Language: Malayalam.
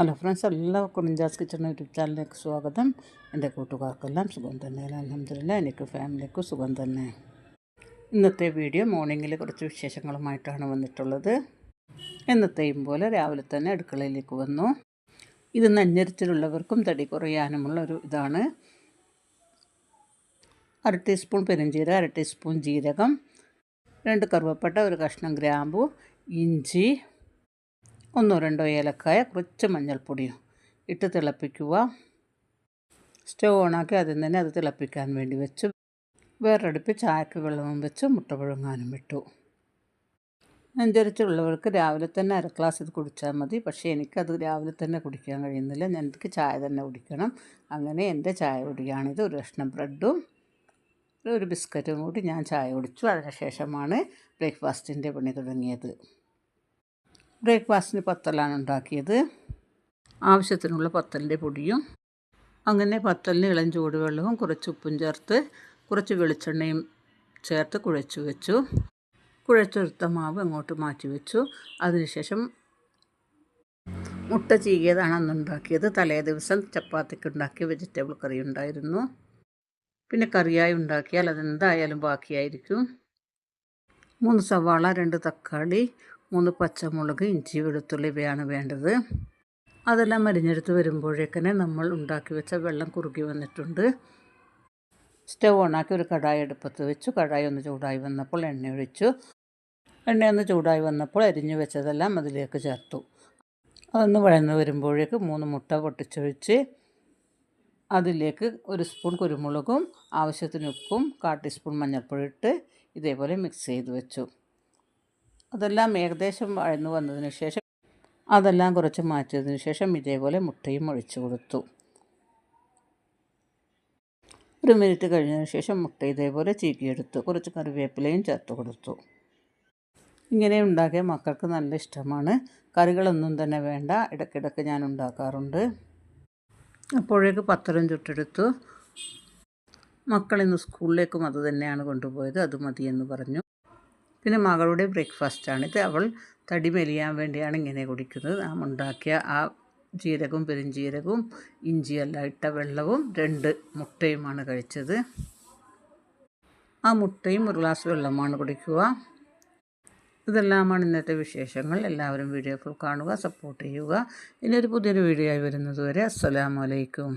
ഹലോ ഫ്രണ്ട്സ് എല്ലാവർക്കും മിഞ്ചാസ് കിച്ചൺ യൂട്യൂബ് ചാനലിലേക്ക് സ്വാഗതം. എന്റെ കൂട്ടുകാർക്കെല്ലാം സുഖം തന്നെ. അലഹമില്ല എനിക്ക് ഫാമിലിക്കും സുഖം തന്നെ. ഇന്നത്തെ വീഡിയോ മോർണിംഗിൽ കുറച്ച് വിശേഷങ്ങളുമായിട്ടാണ് വന്നിട്ടുള്ളത്. എന്നത്തെയും പോലെ രാവിലെ തന്നെ അടുക്കളയിലേക്ക് വന്നു. ഇത് നഞ്ഞരിച്ചിലുള്ളവർക്കും തടി കുറയാനുമുള്ള ഒരു ഇതാണ്. അര ടീസ്പൂൺ പെരുംജീരകം അര ടീസ്പൂൺ ജീരകം രണ്ട് കറുവപ്പട്ട ഒരു കഷ്ണം ഗ്രാമ്പു ഇഞ്ചി ഒന്നോ രണ്ടോ ഏലക്കായ കുറച്ച് മഞ്ഞൾപ്പൊടിയും ഇട്ട് തിളപ്പിക്കുക. സ്റ്റവ് ഓണാക്കി ആദ്യം തന്നെ അത് തിളപ്പിക്കാൻ വേണ്ടി വെച്ചു. വേറെടുപ്പ് ചായക്ക് വെള്ളവും വെച്ച് മുട്ട പുഴുങ്ങാനും വിട്ടു നെഞ്ചരിച്ചുള്ളവർക്ക് രാവിലെ തന്നെ അര ഗ്ലാസ് ഇത് കുടിച്ചാൽ മതി. പക്ഷേ എനിക്കത് രാവിലെ തന്നെ കുടിക്കാൻ കഴിയുന്നില്ല. ഞാൻ എനിക്ക് ചായ തന്നെ കുടിക്കണം. അങ്ങനെ എന്റെ ചായ കുടിയാണിത് ഒരു കഷ്ണം ബ്രെഡും ഒരു ബിസ്ക്കറ്റും കൂടി ഞാൻ ചായ കുടിച്ചു. അതിനുശേഷമാണ് ബ്രേക്ക്ഫാസ്റ്റിന്റെ പണി തുടങ്ങിയത്. ബ്രേക്ക്ഫാസ്റ്റിന് പത്തലാണ് ഉണ്ടാക്കിയത്. ആവശ്യത്തിനുള്ള പത്തലിന്റെ പൊടിയും അങ്ങനെ പത്തലിന് ഇളം ചൂടുവെള്ളവും കുറച്ച് ഉപ്പും ചേർത്ത് കുറച്ച് വെളിച്ചെണ്ണയും ചേർത്ത് കുഴച്ചു വെച്ചു. കുഴച്ചെടുത്ത മാവ് അങ്ങോട്ട് മാറ്റി വെച്ചു. അതിനുശേഷം മുട്ട ചീകിയതാണ് അന്ന് ഉണ്ടാക്കിയത്. തലേ ദിവസം ചപ്പാത്തിക്ക് ഉണ്ടാക്കിയ വെജിറ്റബിൾ കറി ഉണ്ടായിരുന്നു. പിന്നെ കറിയായി ഉണ്ടാക്കിയാൽ അതെന്തായാലും ബാക്കിയായിരിക്കും. മൂന്ന് സവാള രണ്ട് തക്കാളി മൂന്ന് പച്ചമുളക് ഇഞ്ചി വെളുത്തുള്ളി ഇവയാണ് വേണ്ടത്. അതെല്ലാം മരിഞ്ഞെടുത്ത് വരുമ്പോഴേക്കനെ നമ്മൾ ഉണ്ടാക്കി വെച്ച വെള്ളം കുറുകി വന്നിട്ടുണ്ട്. സ്റ്റവ് ഓണാക്കി ഒരു കടായി അടുപ്പത്ത് വെച്ചു. കടായി ഒന്ന് ചൂടായി വന്നപ്പോൾ എണ്ണ ഒഴിച്ചു. എണ്ണ ഒന്ന് ചൂടായി വന്നപ്പോൾ അരിഞ്ഞു വെച്ചതെല്ലാം അതിലേക്ക് ചേർത്തു. അതൊന്ന് വഴന്ന് വരുമ്പോഴേക്ക് മൂന്ന് മുട്ട പൊട്ടിച്ചൊഴിച്ച് അതിലേക്ക് ഒരു സ്പൂൺ കുരുമുളകും ആവശ്യത്തിന് ഉപ്പും കാ ടീസ്പൂൺ മഞ്ഞൾപ്പൊടി ഇട്ട് ഇതേപോലെ മിക്സ് ചെയ്ത് വെച്ചു. അതെല്ലാം ഏകദേശം വഴന്നു വന്നതിന് ശേഷം അതെല്ലാം കുറച്ച് മാറ്റിയതിന് ശേഷം ഇതേപോലെ മുട്ടയും ഒഴിച്ചു കൊടുത്തു. ഒരു മിനിറ്റ് കഴിഞ്ഞതിന് ശേഷം മുട്ട ഇതേപോലെ ചീക്കിയെടുത്തു കുറച്ച് കറിവേപ്പിലയും ചേർത്ത് കൊടുത്തു. ഇങ്ങനെ ഉണ്ടാക്കിയ മക്കൾക്ക് നല്ല ഇഷ്ടമാണ്. കറികളൊന്നും തന്നെ വേണ്ട. ഇടയ്ക്കിടയ്ക്ക് ഞാൻ ഉണ്ടാക്കാറുണ്ട്. അപ്പോഴേക്ക് പത്രം ചുട്ടെടുത്തു. മക്കളിന്ന് സ്കൂളിലേക്കും അത് തന്നെയാണ് കൊണ്ടുപോയത്. അത് മതിയെന്ന് പറഞ്ഞു. പിന്നെ മകളുടെ ബ്രേക്ക്ഫാസ്റ്റാണ്. ഇത് അവൾ തടി മെലിയാൻ വേണ്ടിയാണ് ഇങ്ങനെ കുടിക്കുന്നത്. നാം ഉണ്ടാക്കിയ ആ ജീരകവും പെരുംജീരകവും ഇഞ്ചിയെല്ലാം ഇട്ട വെള്ളവും രണ്ട് മുട്ടയുമാണ് കഴിച്ചത്. ആ മുട്ടയും ഒരു ഗ്ലാസ് വെള്ളമാണ് കുടിക്കുക. ഇതെല്ലാമാണ് ഇന്നത്തെ വിശേഷങ്ങൾ. എല്ലാവരും വീഡിയോ ഫുൾ കാണുക സപ്പോർട്ട് ചെയ്യുക. ഇനി ഒരു പുതിയൊരു വീഡിയോ ആയി വരുന്നതുവരെ അസ്സലാമലൈക്കും